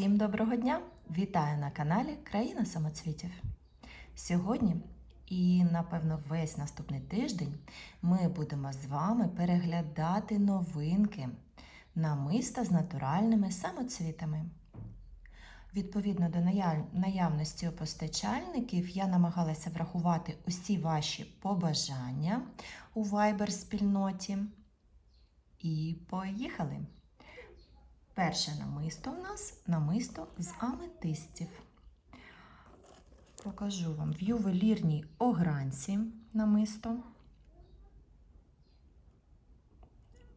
Всім доброго дня! Вітаю на каналі Країна самоцвітів. Сьогодні і, напевно, весь наступний тиждень ми будемо з вами переглядати новинки намиста з натуральними самоцвітами. Відповідно до наявності постачальників, я намагалася врахувати усі ваші побажання у Viber спільноті. І поїхали! Перше намисто в нас намисто з аметистів. Покажу вам в ювелірній огранці намисто.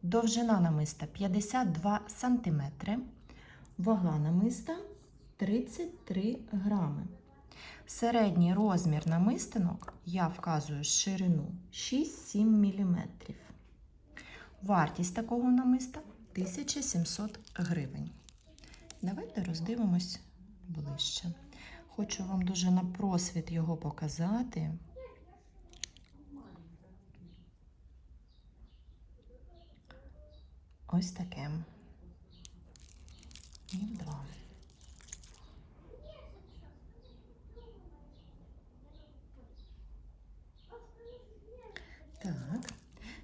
Довжина намиста 52 см, вага намиста 33 грами. Середній розмір намистинок я вказую ширину 6-7 мм. Вартість такого намиста 1700 гривень. Давайте роздивимось ближче. Хочу вам дуже на просвіт його показати. Ось таке два. Так.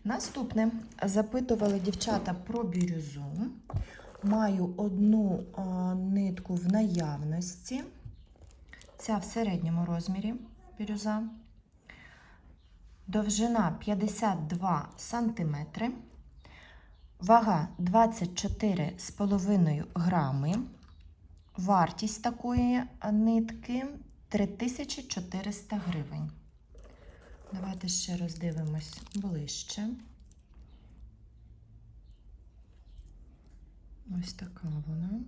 Наступне запитували дівчата про бірюзу. Маю одну нитку в наявності. Ця в середньому розмірі бірюза. Довжина 52 см. Вага 24,5 грами. Вартість такої нитки 3400 гривень. Давайте ще роздивимось ближче. Ось така вона.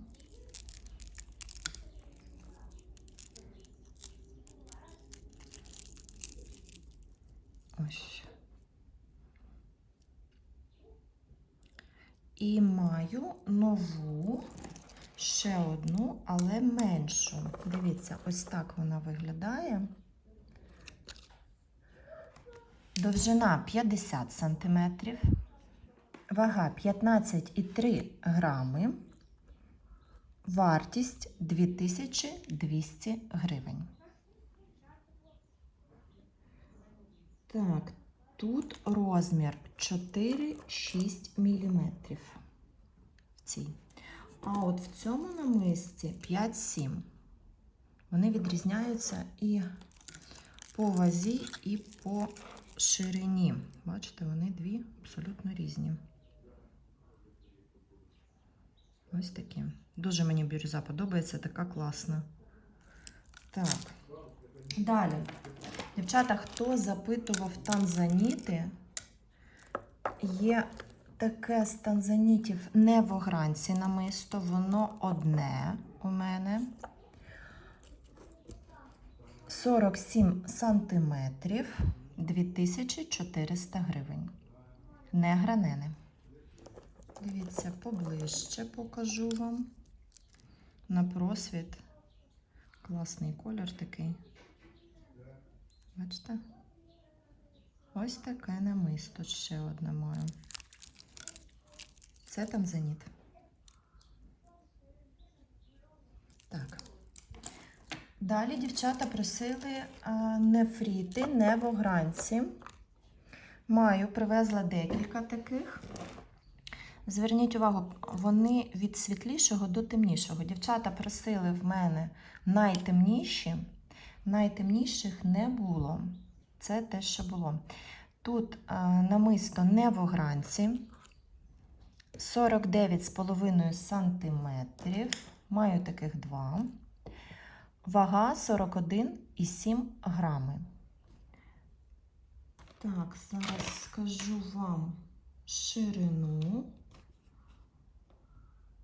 Ось. І маю нову, ще одну, але меншу. Дивіться, ось так вона виглядає. Довжина 50 см, вага 15,3 грами, вартість 2200 гривень. Так, тут розмір 4-6 мм в цій. А от в цьому намисті 5-7. Вони відрізняються і по вазі, і по ширині. Бачите, вони дві абсолютно різні. Ось такі. Дуже мені бірюза подобається, така класна. Так. Далі. Дівчата, хто запитував танзаніти, є таке з танзанітів не в огранці намисто, воно одне у мене. 47 сантиметрів. 2400 гривень. Не гранене. Дивіться, поближче покажу вам. На просвіт. Класний колір такий. Бачите? Ось таке намисто ще одне маю. Це там зеніт. Так. Далі дівчата просили нефріти, не в огранці. Маю, привезла декілька таких. Зверніть увагу, вони від світлішого до темнішого. Дівчата просили в мене найтемніші, найтемніших не було. Це те, що було. Тут намисто не в огранці, 49,5 см. Маю таких два. Вага 41,7 грами. Так, зараз скажу вам ширину.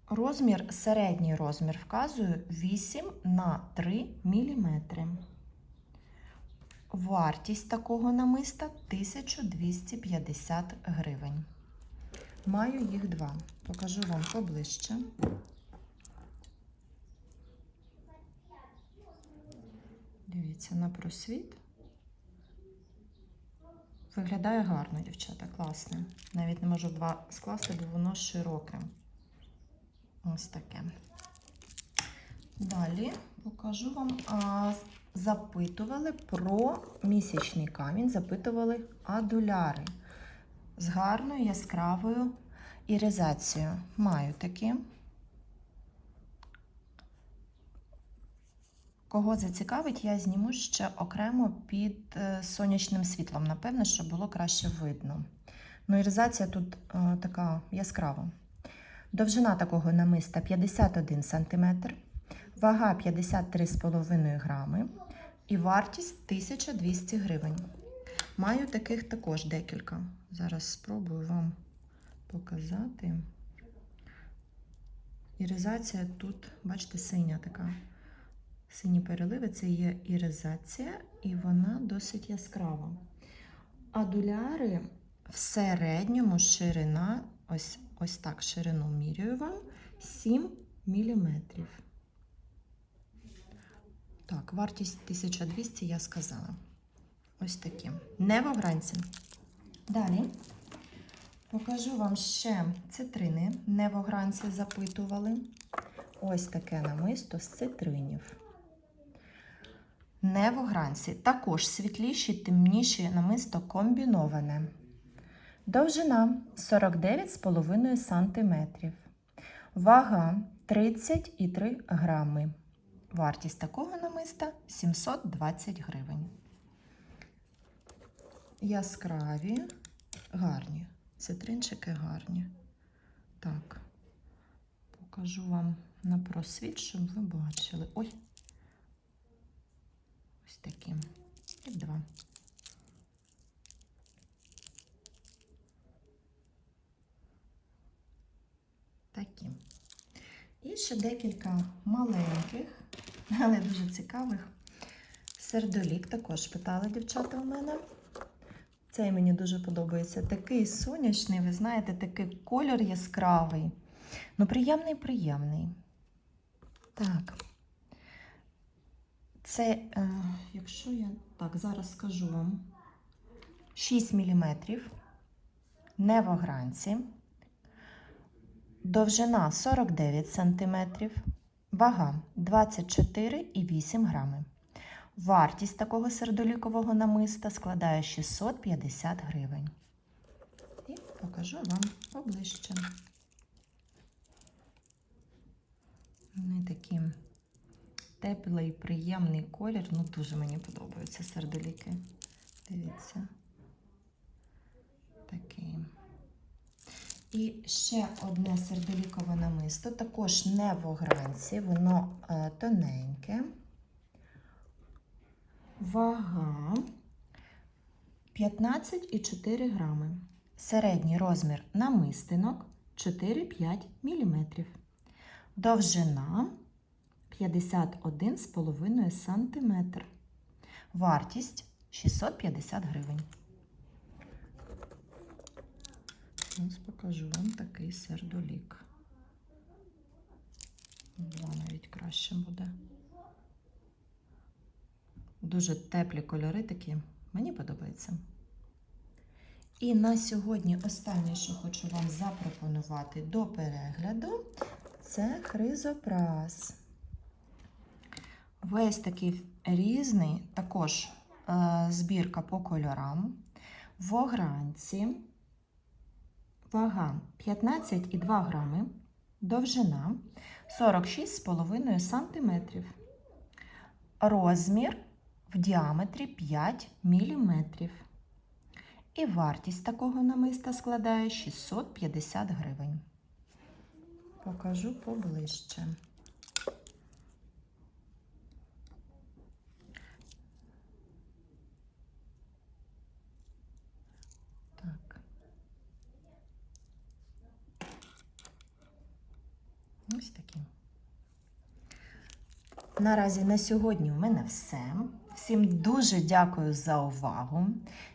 Розмір, середній розмір вказую 8 на 3 мм. Вартість такого намиста 1250 гривень. Маю їх два. Покажу вам поближче. Дивіться на просвіт. Виглядає гарно, дівчата, класне. Навіть не можу два скласти, бо воно широке. Ось таке. Далі покажу вам. Запитували про місячний камінь, запитували адуляри з гарною яскравою іризацією. Маю такі. Кого зацікавить, я зніму ще окремо під е, сонячним світлом. Напевно, щоб було краще видно. Ну, іризація тут е, така яскрава. Довжина такого намиста 51 см, вага 53,5 грами і вартість 1200 гривень. Маю таких також декілька. Зараз спробую вам показати. Іризація тут, бачите, синя така. Сині переливи це є іризація, і вона досить яскрава. Адуляри в середньому ширина, ось, ось так ширину міряю вам, 7 мм. Так, вартість 1200 я сказала. Ось такі. Не в. Далі покажу вам ще цитрини. Не в запитували. Ось таке намисто з цитринів. Не в огранці. Також світліші, темніші намисто комбіноване. Довжина 49,5 см. Вага 30,3 грами. Вартість такого намиста 720 гривень. Яскраві, гарні. Цитринчики гарні. Так, покажу вам на просвіт, щоб ви бачили. Ой. Ось такі. І два. Такі. І ще декілька маленьких, але дуже цікавих. Сердолік також питали дівчата у мене. Цей мені дуже подобається. Такий сонячний, ви знаєте, такий колір яскравий. Ну, приємний, приємний. Так. Це, е, якщо я так, зараз скажу вам 6 мм, не в огранці, довжина 49 см, вага 24,8 грами. Вартість такого сердолікового намиста складає 650 гривень. І покажу вам поближче. Вони такі теплий, приємний колір. Ну, дуже мені подобаються сердоліки. Дивіться. Такий. І ще одне сердолікове намисто, також не в огранці, воно е, тоненьке. Вага 15,4 грами. Середній розмір намистинок 4-5 мм. Довжина 51,5 см. Вартість 650 гривень. Ось покажу вам такий сердолік. Два навіть краще буде. Дуже теплі кольори такі. Мені подобається. І на сьогодні останнє, що хочу вам запропонувати до перегляду, це хризопрас. Весь такий різний, також е, збірка по кольорам. В огранці вага 15,2 грами, довжина 46,5 см. Розмір в діаметрі 5 мм. І вартість такого намиста складає 650 гривень. Покажу поближче. Так. Ось такі. Наразі на сьогодні у мене все. Всім дуже дякую за увагу.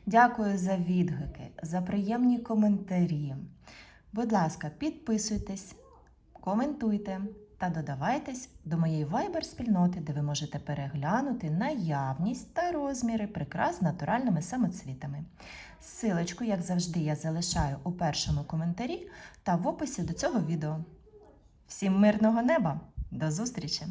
Дякую за відгуки, за приємні коментарі. Будь ласка, підписуйтесь, коментуйте та додавайтесь до моєї Viber-спільноти, де ви можете переглянути наявність та розміри прикрас з натуральними самоцвітами. Силочку, як завжди, я залишаю у першому коментарі та в описі до цього відео. Всім мирного неба! До зустрічі!